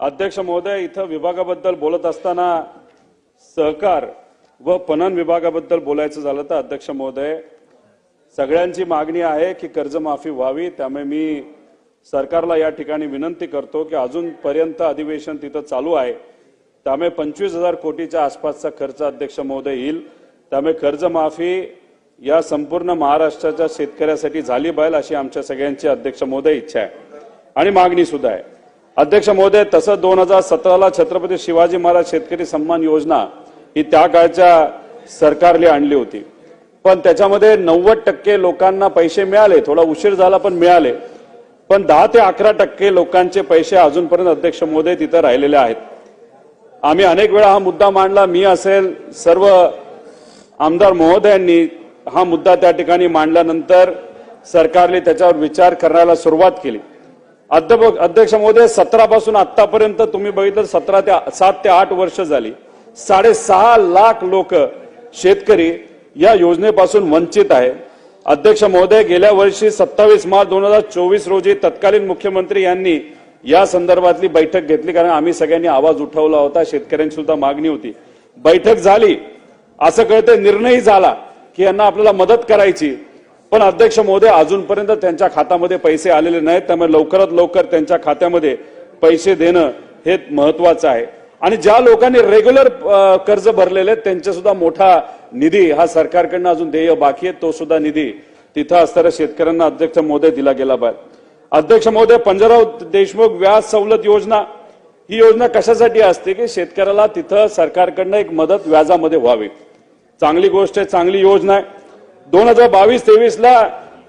अध्यक्ष महोदय इथं विभागाबद्दल बोलत असताना सहकार व पणन विभागाबद्दल बोलायचं झालं तर अध्यक्ष महोदय सगळ्यांची मागणी आहे की कर्जमाफी व्हावी. त्यामुळे मी सरकारला या ठिकाणी विनंती करतो की अजूनपर्यंत अधिवेशन तिथं चालू आहे. त्यामुळे पंचवीस हजार कोटीच्या आसपासचा खर्च अध्यक्ष महोदय येईल. त्यामुळे कर्जमाफी या संपूर्ण महाराष्ट्राच्या शेतकऱ्यासाठी झाली पाहिजे अशी आमच्या सगळ्यांची अध्यक्ष महोदय इच्छा आहे. आणि मागणी सुद्धा आहे. अध्यक्ष महोदय तसं दोन हजार सतराला छत्रपती शिवाजी महाराज शेतकरी सन्मान योजना ही त्या काळच्या सरकारने आणली होती. पण त्याच्यामध्ये नव्वद टक्के लोकांना पैसे मिळाले. थोडा उशीर झाला पण मिळाले. पण दहा ते अकरा टक्के लोकांचे पैसे अजूनपर्यंत अध्यक्ष मोदी तिथं राहिलेले आहेत. आम्ही अनेक वेळा हा मुद्दा मांडला. मी असेल सर्व आमदार महोदयांनी हा मुद्दा त्या ठिकाणी मांडल्यानंतर सरकारने त्याच्यावर विचार करायला सुरुवात केली. अध्यापक अध्यक्ष महोदय सतरापासून आतापर्यंत तुम्ही बघितलं सतरा ते सात ते आठ वर्ष झाली. साडेसहा लाख लोक शेतकरी या योजनेपासून वंचित आहे. अध्यक्ष महोदय गेल्या वर्षी सत्तावीस मार्च दोन हजार चोवीस रोजी तत्कालीन मुख्यमंत्री यांनी या संदर्भातली बैठक घेतली कारण आम्ही सगळ्यांनी आवाज उठवला होता शेतकऱ्यांची सुद्धा मागणी होती. बैठक झाली. असं कळतं निर्णय झाला की यांना आपल्याला मदत करायची. पण अध्यक्ष महोदय अजूनपर्यंत त्यांच्या खात्यामध्ये पैसे आलेले नाहीत. त्यामुळे लवकरात लवकर त्यांच्या खात्यामध्ये पैसे देणं हे महत्वाचं आहे. आणि ज्या लोकांनी रेग्युलर कर्ज भरलेले आहेत त्यांचा सुद्धा मोठा निधी हा सरकारकडनं अजून देय बाकी आहे. तो सुद्धा निधी तिथं असणाऱ्या शेतकऱ्यांना अध्यक्ष महोदय दिला गेला पाहिजे. अध्यक्ष महोदय पंजाबराव देशमुख व्याज सवलत योजना ही योजना कशासाठी असते की शेतकऱ्याला तिथं सरकारकडनं एक मदत व्याजामध्ये व्हावी. चांगली गोष्ट आहे चांगली योजना आहे. दोन हजार बावीस तेवीस ला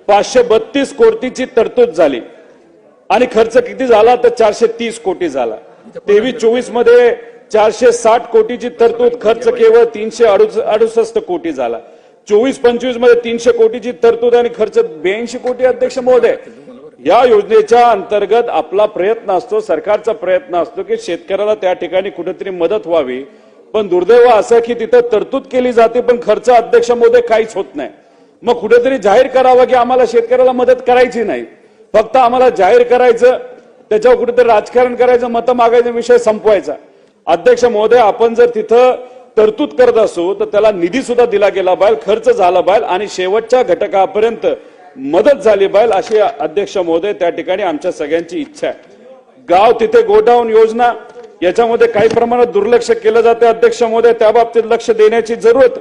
पाचशे बत्तीस कोटीची तरतूद झाली. आणि खर्च किती झाला तर चारशे तीस कोटी झाला. तेवीस चोवीसमध्ये चारशे साठ कोटीची तरतूद खर्च केवळ तीनशे अडुसष्ट कोटी झाला. चोवीस पंचवीसमध्ये तीनशे कोटीची तरतूद आणि खर्च ब्याऐंशी कोटी अध्यक्ष महोदय. या योजनेच्या अंतर्गत आपला प्रयत्न असतो सरकारचा प्रयत्न असतो की शेतकऱ्याला त्या ठिकाणी कुठेतरी मदत व्हावी. पण दुर्दैव असं की तिथं तरतूद केली जाते पण खर्च अध्यक्ष महोदय काहीच होत नाही. मग कुठेतरी जाहीर करावं की आम्हाला शेतकऱ्याला मदत करायची नाही. फक्त आम्हाला जाहीर करायचं त्याच्यावर कुठेतरी राजकारण करायचं मतं मागायचा विषय संपवायचा. अध्यक्ष महोदय आपण जर तिथं तरतूद करत असू तर त्याला निधी सुद्धा दिला गेला पाहिजे खर्च झाला पाहिजे आणि शेवटच्या घटकापर्यंत मदत झाली पाहिजे अशी अध्यक्ष महोदय त्या ठिकाणी आमच्या सगळ्यांची इच्छा आहे. गाव तिथे गोडाऊन योजना याच्यामध्ये काही प्रमाणात दुर्लक्ष केलं जाते अध्यक्ष महोदय त्या बाबतीत लक्ष देण्याची जरूरत